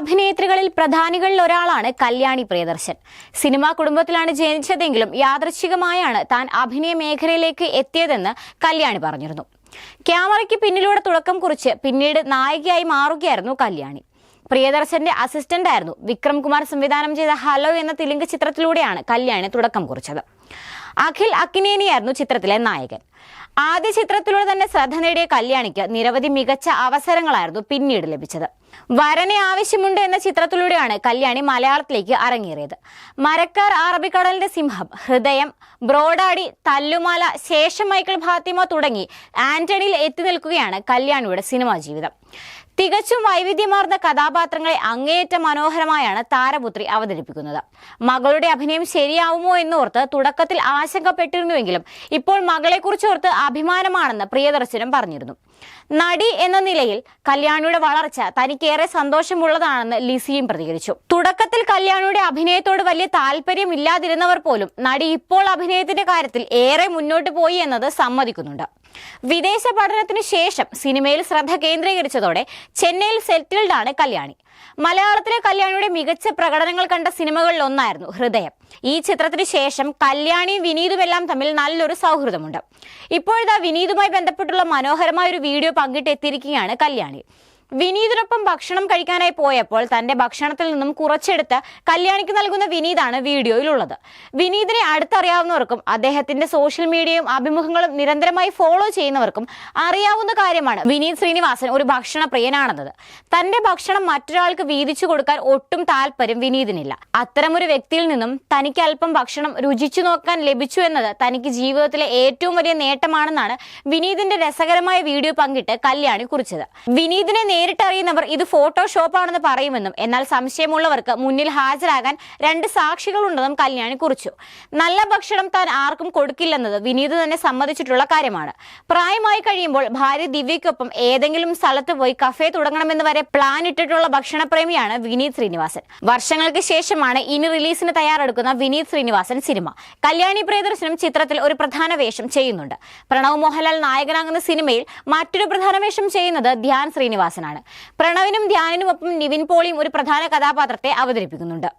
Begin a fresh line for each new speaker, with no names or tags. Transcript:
അഭിനേത്രികളിൽ പ്രധാനികളിൽ ഒരാളാണ് കല്യാണി പ്രിയദർശൻ. സിനിമാ കുടുംബത്തിലാണ് ജനിച്ചതെങ്കിലും യാദൃശികമായാണ് താൻ അഭിനയ മേഖലയിലേക്ക് എത്തിയതെന്ന് കല്യാണി പറഞ്ഞിരുന്നു. ക്യാമറയ്ക്ക് പിന്നിലൂടെ തുടക്കം കുറിച്ച് പിന്നീട് നായികയായി മാറുകയായിരുന്നു കല്യാണി. പ്രിയദർശന്റെ അസിസ്റ്റന്റ് ആയിരുന്നു വിക്രം കുമാർ സംവിധാനം ചെയ്ത ഹലോ എന്ന തെലുങ്ക് ചിത്രത്തിലൂടെയാണ് കല്യാണി തുടക്കം കുറിച്ചത്. അഖിൽ അക്കിനേനിയായിരുന്നു ചിത്രത്തിലെ നായകൻ. ആദ്യ ചിത്രത്തിലൂടെ തന്നെ ശ്രദ്ധ നേടിയ കല്യാണിക്ക് നിരവധി മികച്ച അവസരങ്ങളായിരുന്നു പിന്നീട് ലഭിച്ചത്. വരനെ ആവശ്യമുണ്ട് എന്ന ചിത്രത്തിലൂടെയാണ് കല്യാണി മലയാളത്തിലേക്ക് അരങ്ങേറിയത്. മരക്കാർ അറബിക്കടലിന്റെ സിംഹം ഹൃദയം ബ്രോഡാടി തല്ലുമാല ശേഷം മൈക്കിൾ ഫാത്തിമ തുടങ്ങി ആന്റണിയിൽ എത്തി നിൽക്കുകയാണ് കല്യാണിയുടെ സിനിമാ ജീവിതം. തികച്ചും വൈവിധ്യമാർന്ന കഥാപാത്രങ്ങളെ അങ്ങേയറ്റ മനോഹരമായാണ് താരപുത്രി അവതരിപ്പിക്കുന്നത്. മകളുടെ അഭിനയം ശരിയാവുമോ എന്നോർത്ത് തുടക്കത്തിൽ ആശങ്കപ്പെട്ടിരുന്നുവെങ്കിലും ഇപ്പോൾ മകളെക്കുറിച്ച് ഓർത്ത് അഭിമാനമാണെന്ന് പ്രിയദർശനം പറഞ്ഞിരുന്നു. നടി എന്ന നിലയിൽ കല്യാണിയുടെ വളർച്ച തനിക്കേറെ സന്തോഷമുള്ളതാണെന്ന് ലിസിയും പ്രതികരിച്ചു. തുടക്കത്തിൽ കല്യാണിയുടെ അഭിനയത്തോട് വലിയ താല്പര്യമില്ലാതിരുന്നവർ പോലും നടി ഇപ്പോൾ അഭിനയത്തിന്റെ കാര്യത്തിൽ ഏറെ മുന്നോട്ട് പോയി എന്നത് സമ്മതിക്കുന്നുണ്ട്. വിദേശ പഠനത്തിനു ശേഷം സിനിമയിൽ ശ്രദ്ധ കേന്ദ്രീകരിച്ചതോടെ ചെന്നൈയിൽ സെറ്റിൽഡാണ് കല്യാണി. മലയാളത്തിലെ കല്യാണിയുടെ മികച്ച പ്രകടനങ്ങൾ കണ്ട സിനിമകളിൽ ഒന്നായിരുന്നു ഹൃദയം. ഈ ചിത്രത്തിന് ശേഷം കല്യാണിയും വിനീതുമെല്ലാം തമ്മിൽ നല്ലൊരു സൗഹൃദമുണ്ട്. ഇപ്പോഴത്തെ വിനീതുമായി ബന്ധപ്പെട്ടുള്ള മനോഹരമായ ഒരു വീഡിയോ പങ്കിട്ടെത്തിയിരിക്കുകയാണ് കല്യാണി. വിനീതിനൊപ്പം ഭക്ഷണം കഴിക്കാനായി പോയപ്പോൾ തന്റെ ഭക്ഷണത്തിൽ നിന്നും കുറച്ചെടുത്ത് കല്യാണിക്ക് നൽകുന്ന വിനീതാണ് വീഡിയോയിലുള്ളത്. വിനീതിനെ അടുത്തറിയാവുന്നവർക്കും അദ്ദേഹത്തിന്റെ സോഷ്യൽ മീഡിയയും അഭിമുഖങ്ങളും നിരന്തരമായി ഫോളോ ചെയ്യുന്നവർക്കും അറിയാവുന്ന കാര്യമാണ് വിനീത് ശ്രീനിവാസൻ ഒരു ഭക്ഷണ പ്രിയനാണെന്നത് തന്റെ ഭക്ഷണം മറ്റൊരാൾക്ക് വീതിച്ചു കൊടുക്കാൻ ഒട്ടും താല്പര്യം വിനീതിനില്ല. അത്തരമൊരു വ്യക്തിയിൽ നിന്നും തനിക്ക് അല്പം ഭക്ഷണം രുചിച്ചു നോക്കാൻ ലഭിച്ചു എന്നത് തനിക്ക് ജീവിതത്തിലെ ഏറ്റവും വലിയ നേട്ടമാണെന്നാണ് വിനീതിന്റെ രസകരമായ വീഡിയോ പങ്കിട്ട് കല്യാണി കുറിച്ചത്. വിനീതിനെ നേരിട്ടറിയുന്നവർ ഇത് ഫോട്ടോഷോപ്പ് ആണെന്ന് പറയുമെന്നും എന്നാൽ സംശയമുള്ളവർക്ക് മുന്നിൽ ഹാജരാകാൻ രണ്ട് സാക്ഷികളുണ്ടെന്നും കല്യാണി കുറിച്ചു. നല്ല ഭക്ഷണം താൻ ആർക്കും കൊടുക്കില്ലെന്നത് വിനീത് തന്നെ സമ്മതിച്ചിട്ടുള്ള കാര്യമാണ്. പ്രായമായി കഴിയുമ്പോൾ ഭാര്യ ദിവ്യയ്ക്കൊപ്പം ഏതെങ്കിലും സ്ഥലത്ത് പോയി കഫേ തുടങ്ങണമെന്ന് വരെ പ്ലാൻ ഇട്ടിട്ടുള്ള ഭക്ഷണപ്രേമിയാണ് വിനീത് ശ്രീനിവാസൻ. വർഷങ്ങൾക്ക് ശേഷമാണ് ഇനി റിലീസിന് തയ്യാറെടുക്കുന്ന വിനീത് ശ്രീനിവാസൻ സിനിമ കല്യാണി പ്രിയദർശനം ചിത്രത്തിൽ ഒരു പ്രധാന വേഷം ചെയ്യുന്നുണ്ട്. പ്രണവ് മോഹൻലാൽ നായകനാകുന്ന സിനിമയിൽ മറ്റൊരു പ്രധാന വേഷം ചെയ്യുന്നത് ധ്യാൻ ശ്രീനിവാസനാണ്. പ്രണവിനും ധ്യാനിനുമൊപ്പം നിവിൻ പോളിയും ഒരു പ്രധാന കഥാപാത്രത്തെ അവതരിപ്പിക്കുന്നുണ്ട്.